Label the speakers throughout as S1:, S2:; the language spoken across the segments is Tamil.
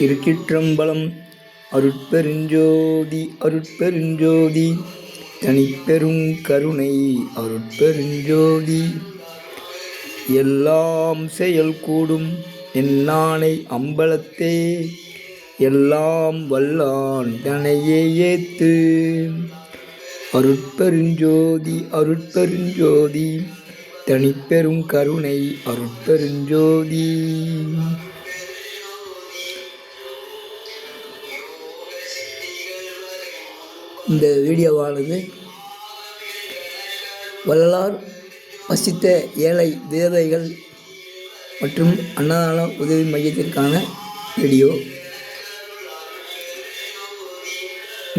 S1: திருச்சிற்றம்பலம் அருட்பெருஞ்சோதி அருட்பெருஞ்சோதி தனிப்பெரும் கருணை அருட்பெருஞ்சோதி. எல்லாம் செயல் கூடும் என்னானை அம்பலத்தே எல்லாம் வல்லான் தனையே ஏத்து. அருட்பெருஞ்சோதி அருட்பெருஞ்சோதி தனிப்பெரும் கருணை அருட்பெருஞ்சோதி. இந்த வீடியோவானது வள்ளலார் வசித்த ஏழை விதவைகள் மற்றும் அன்னதான உதவி மையத்திற்கான வீடியோ.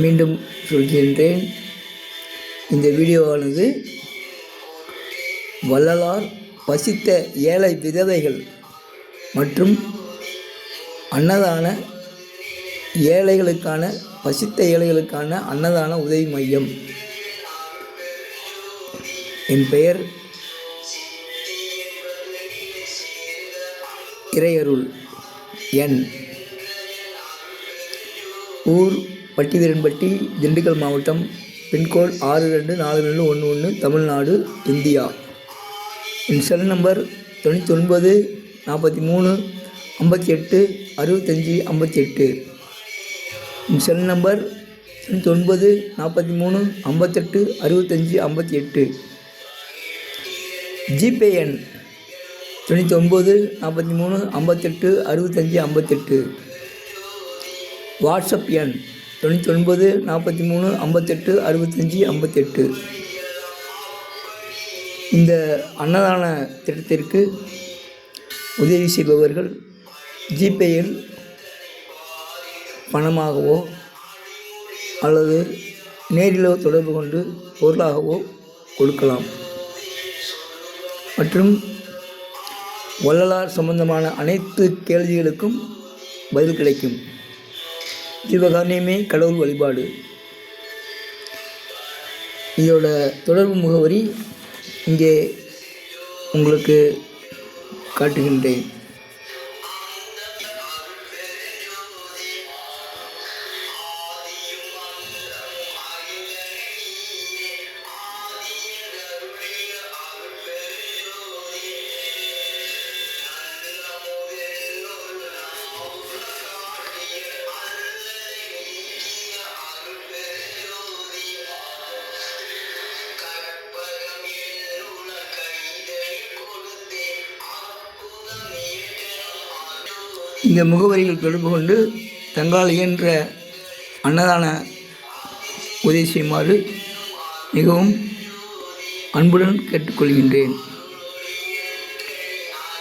S1: மீண்டும் சொல்கின்றேன். இந்த வீடியோவானது வள்ளலார் வசித்த ஏழை விதவைகள் மற்றும் அன்னதான ஏழைகளுக்கான பசித்த ஏழைகளுக்கான அன்னதான உதவி மையம். என் பெயர் இறையருள் என். ஊர் பட்டிவீரன்பட்டி திண்டுக்கல் மாவட்டம் பின்கோட் ஆறு ரெண்டு நாலு ரெண்டு ஒன்று ஒன்று தமிழ்நாடு இந்தியா. என் செல் நம்பர் தொண்ணூற்றி ஒன்பது நாற்பத்தி மூணு ஐம்பத்தி எட்டு அறுபத்தஞ்சி ஐம்பத்தி எட்டு. செல் நம்பர் தொண்ணூற்றி ஒன்பது நாற்பத்தி மூணு ஐம்பத்தெட்டு அறுபத்தஞ்சி ஐம்பத்தி எட்டு ஜிபே எண் தொண்ணூற்றி ஒம்பது நாற்பத்தி மூணு ஐம்பத்தெட்டு அறுபத்தஞ்சி ஐம்பத்தெட்டு. வாட்ஸ்அப் எண் தொண்ணூற்றி ஒன்பது நாற்பத்தி மூணு ஐம்பத்தெட்டு அறுபத்தஞ்சி ஐம்பத்தெட்டு. இந்த அன்னதான திட்டத்திற்கு உதவி செய்பவர்கள் ஜிபேயில் பணமாகவோ அல்லது நேரிலோ தொடர்பு கொண்டு பொருளாகவோ கொடுக்கலாம். மற்றும் வள்ளலார் சம்பந்தமான அனைத்து கேள்விகளுக்கும் பதில் கிடைக்கும். சிவகாரியமே கடவுள் வழிபாடு. இதோட தொடர்பு முகவரி இங்கே உங்களுக்கு காட்டுகின்றேன். இந்த முகவரிகள் தொடர்பு கொண்டு தங்களால் இயன்ற அன்னதான உதவி செய்யுமாறு மிகவும் அன்புடன் கேட்டுக்கொள்கின்றேன்.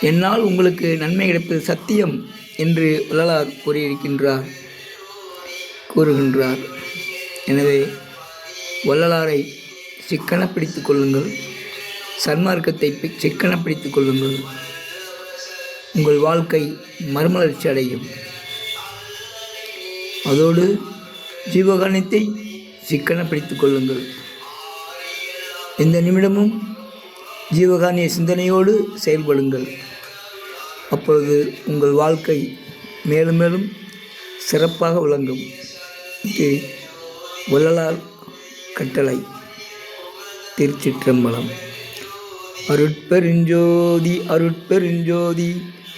S1: என்னால் உங்களுக்கு நன்மை கிடைப்பது சத்தியம் என்று வள்ளலார் கூறியிருக்கின்றார் கூறுகின்றார். எனவே வள்ளலாரை சிக்கன பிடித்து கொள்ளுங்கள் சன்மார்க்கத்தை பி- சிக்கன பிடித்து கொள்ளுங்கள். உங்கள் வாழ்க்கை மறுமலர்ச்சி அடையும் அதோடு ஜீவகானத்தை சிக்கன பிடித்துக் கொள்ளுங்கள். எந்த நிமிடமும் ஜீவகானிய சிந்தனையோடு செயல்படுங்கள். அப்பொழுது உங்கள் வாழ்க்கை மேலும் மேலும் சிறப்பாக விளங்கும். இது வள்ளலார் கட்டளை. திருச்சிற்றம்பலம். அருட்பெருஞ்சோதி அருட்பெருஞ்சோதி.